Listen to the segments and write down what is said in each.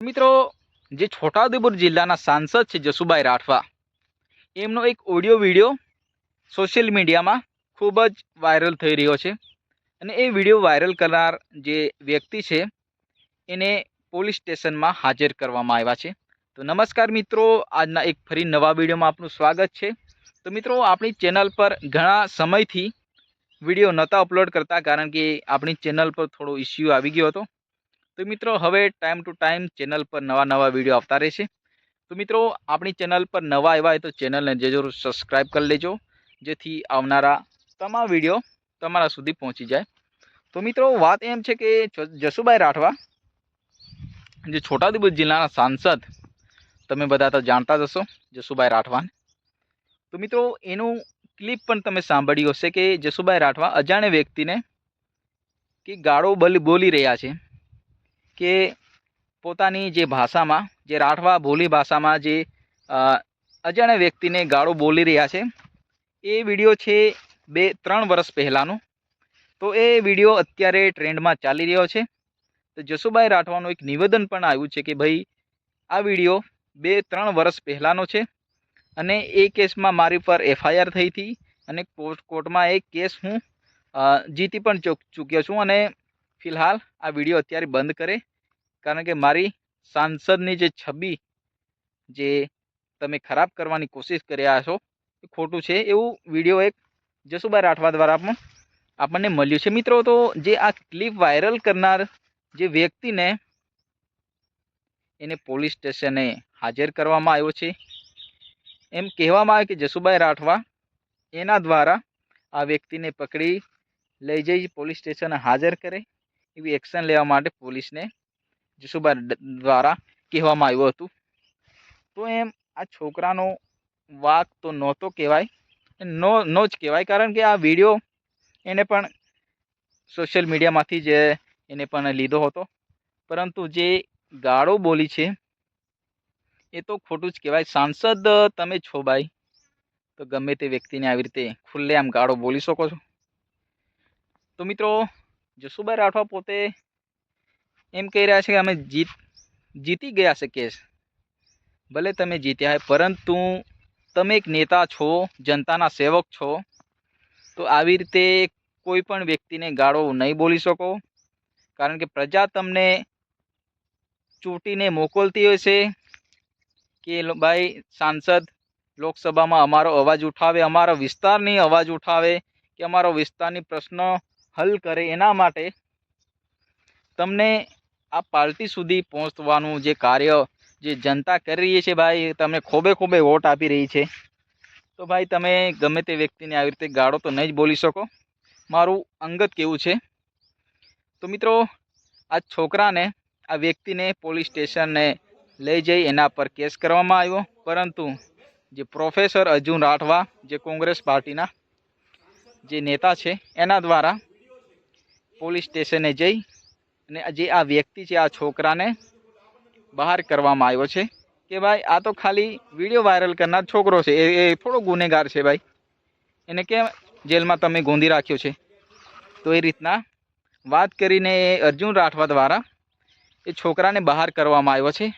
મિત્રો, જે છોટાઉદેપુર જિલ્લાના સાંસદ છે જસુભાઈ રાઠવા, એમનો એક ઓડિયો વીડિયો સોશિયલ મીડિયામાં ખૂબ જ વાયરલ થઈ રહ્યો છે અને એ વીડિયો વાયરલ કરનાર જે વ્યક્તિ છે, એને પોલીસ સ્ટેશનમાં હાજર કરવામાં આવ્યા છે. તો નમસ્કાર મિત્રો, આજના એક ફરી નવા વિડીયોમાં આપનું સ્વાગત છે. તો મિત્રો, આપણી ચેનલ પર ઘણા સમયથી વીડિયો નહોતા અપલોડ કરતા કારણ કે આપણી ચેનલ પર થોડો ઇસ્યુ આવી ગયો હતો. તો મિત્રો હવે ટાઈમ ટુ ટાઈમ ચેનલ પર નવા નવા વીડિયો આવતા રહેશે. તો મિત્રો આપણી ચેનલ પર નવા આવ્યા હોય તો ચેનલને જે જરૂર સબસ્ક્રાઈબ કરી લેજો, જેથી આવનારા તમામ વીડિયો તમારા સુધી પહોંચી જાય. તો મિત્રો વાત એમ છે કે જસુભાઈ રાઠવા, જે છોટાઉદેપુર જિલ્લાના સાંસદ, તમે બધા તો જાણતા જ હશો, જસુભાઈ રાઠવાને. તો મિત્રો એનું ક્લિપ પણ તમે સાંભળ્યું હશે કે જસુભાઈ રાઠવા અજાણે વ્યક્તિને કે ગાળો બોલી રહ્યા છે. કે પોતાની જે ભાષામાં, જે રાઠવા બોલી ભાષામાં જે અજાણ્યા વ્યક્તિને ગાળો બોલી રહ્યા છે, એ વીડિયો છે બે, ત્રણ વર્ષ પહેલાંનો. તો એ વીડિયો અત્યારે ટ્રેન્ડમાં ચાલી રહ્યો છે. તો જસુભાઈ રાઠવાનું એક નિવેદન પણ આવ્યું છે કે ભાઈ, આ વીડિયો બે, ત્રણ વર્ષ પહેલાંનો છે અને એ કેસમાં મારી પર એફઆઈઆર થઈ હતી અને કોર્ટ, કોર્ટમાં એ કેસ હું જીતી પણ ચૂક- ચૂક્યો છું અને ફિલહાલ આ વીડિયો અત્યારે બંધ કરે, કારણ કે મારી સાંસદની જે છબી જે તમે ખરાબ કરવાની કોશિશ કર્યા છો એ ખોટું છે. એવું વીડિયો એક જસુભાઈ રાઠવા દ્વારા પણ આપણને મળ્યું છે. મિત્રો, તો જે આ ક્લિપ વાયરલ કરનાર જે વ્યક્તિને એને પોલીસ સ્ટેશને હાજર કરવામાં આવ્યો છે, એમ કહેવામાં આવે કે જસુભાઈ રાઠવા એના દ્વારા આ વ્યક્તિને પકડી લઈ જઈ પોલીસ સ્ટેશને હાજર કરે. એવી એક્શન લેવા માટે પોલીસને જસુભાઈ દ્વારા કહેવામાં આવ્યું હતું. તો એમ આ છોકરાનો વાક તો નહોતો કહેવાય, નો નો જ કહેવાય. કારણ કે આ વીડિયો એને પણ સોશિયલ મીડિયામાંથી જે એને પણ લીધો હતો. પરંતુ જે ગાળો બોલી છે, એ તો ખોટું જ કહેવાય. સાંસદ તમે છો ભાઈ, તો ગમે તે વ્યક્તિને આવી રીતે ખુલ્લેઆમ ગાળો બોલી શકો છો. તો મિત્રો જસુભાઈ રાઠવા પોતે એમ કહી રહ્યા છે કે અમે જીત, જીતી ગયા છે કેસ. ભલે તમે જીત્યા હોય, પરંતુ તમે એક નેતા છો, જનતાના સેવક છો, તો આવી રીતે કોઈ પણ વ્યક્તિને ગાળો નહીં બોલી શકો. કારણ કે પ્રજા તમને ચૂંટીને મોકલતી હોય છે કે ભાઈ, સાંસદ, લોકસભામાં અમારો અવાજ ઉઠાવે, અમારા વિસ્તારની અવાજ ઉઠાવે કે અમારો વિસ્તારની પ્રશ્ન હલ કરે એના માટે તમને આ પાર્ટી સુધી પહોંચવાનું જે કાર્ય, જે જનતા કરી રહી છે ભાઈ તમને ખોબે ખોબે વોટ આપી રહી છે. તો ભાઈ, તમે ગમે તે વ્યક્તિને આવી રીતે ગાળો તો નહીં જ બોલી શકો. મારું અંગત કેવું છે? તો મિત્રો, આ છોકરાને, આ વ્યક્તિને પોલીસ સ્ટેશનને લઈ જઈ, એના પર કેસ કરવામાં આવ્યો. પરંતુ જે પ્રોફેસર અર્જુન રાઠવા, જે કોંગ્રેસ પાર્ટીના જે નેતા છે, એના દ્વારા પોલીસ સ્ટેશને જઈ અને આ જે આ વ્યક્તિ છે, આ છોકરાને બહાર કરવામાં આવ્યો છે કે ભાઈ, આ તો ખાલી વીડિયો વાયરલ કરનાર છોકરો છે. એ એ થોડો ગુનેગાર છે ભાઈ. એને કેમ જેલમાં તમે ગોંધી રાખ્યો છે? તો એ રીતના વાત કરીને એ અર્જુન રાઠવા દ્વારા એ છોકરાને બહાર કરવામાં આવ્યો છે.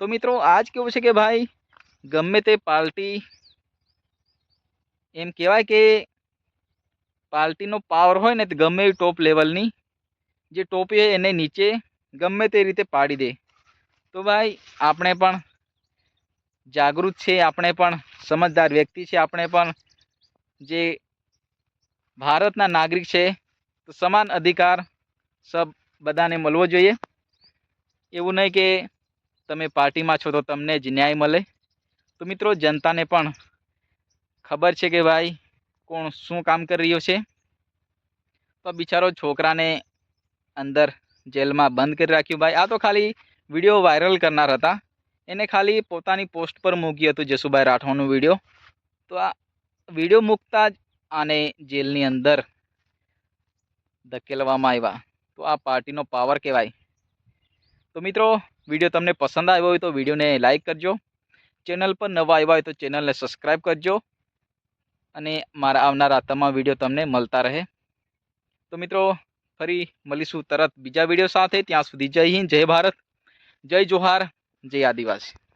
તો મિત્રો, આજ કેવું છે કે ભાઈ, ગમે તે પાર્ટી એમ કહેવાય કે પાર્ટીનો પાવર હોય ને, તો ગમે એ ટોપ લેવલની જે ટોપી હોય એને નીચે ગમે તે રીતે પાડી દે. તો ભાઈ, આપણે પણ જાગૃત છે, આપણે પણ સમજદાર વ્યક્તિ છે, આપણે પણ જે ભારતના નાગરિક છે, તો સમાન અધિકાર સબ બધાને મળવો જોઈએ. એવું નહીં કે તમે પાર્ટીમાં છો તો તમને જ ન્યાય મળે. તો મિત્રો, જનતાને પણ ખબર છે કે ભાઈ કોણ શું કામ કરી રહ્યો છે? તો બિચારો છોકરાને અંદર જેલમાં બંધ કરી રાખ્યું. ભાઈ, આ તો ખાલી વીડિયો વાયરલ કરનાર હતા. એને ખાલી પોતાની પોસ્ટ પર મૂક્યું હતું જસુભાઈ રાઠવાનું વીડિયો. તો આ વીડિયો મૂકતા જ આને જેલની અંદર ધકેલવામાં આવ્યા. તો આ પાર્ટીનો પાવર કહેવાય. તો મિત્રો, વીડિયો તમને પસંદ આવ્યો હોય તો વિડીયોને લાઇક કરજો. ચેનલ પર નવા આવ્યા હોય તો ચેનલને સબસ્ક્રાઈબ કરજો. અને મારા આવનારા તમામ વીડિયો તમને મળતા રહે. તો મિત્રો, ફરી મળીશું તરત બીજા વીડિયો સાથે. ત્યાં સુધી જય હિન્દ, જય ભારત, જય જોહાર, જય આદિવાસી.